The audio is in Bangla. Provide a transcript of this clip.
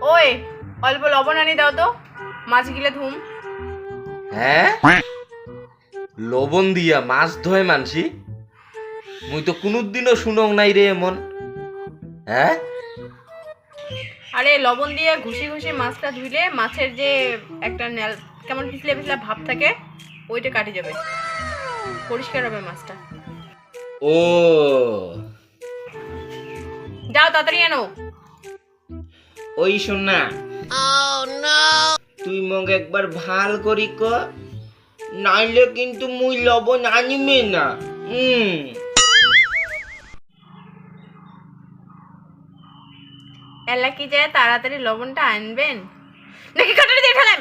ওই অল্প লবণ আনি দাও তো। মাছ গিলে ধুম। হ্যাঁ? লবণ দিয়া মাছ ধোয় মানসি? মুই তো কোনোদিনও শুনং নাই রে এমন। হ্যাঁ? আরে লবণ দিয়ে ঘুষি ঘুষি মাছটা ধুইলে মাছের যে একটা নেল কেমন পিছলে পিছলে ভাব থাকে ওইটা কাটি যাবে। পরিষ্কার হবে মাছটা। ও যাও তাড়াতাড়ি আনো। ওই শোনা তুই মগ একবার ভালো করি ক নাইলে কিন্তু মুই লবণ আনিমে না। হুম এলা কি যায় তাড়াতাড়ি লবণটা আনবেন? নাকি কাটারি দিয়ে ফেলেন?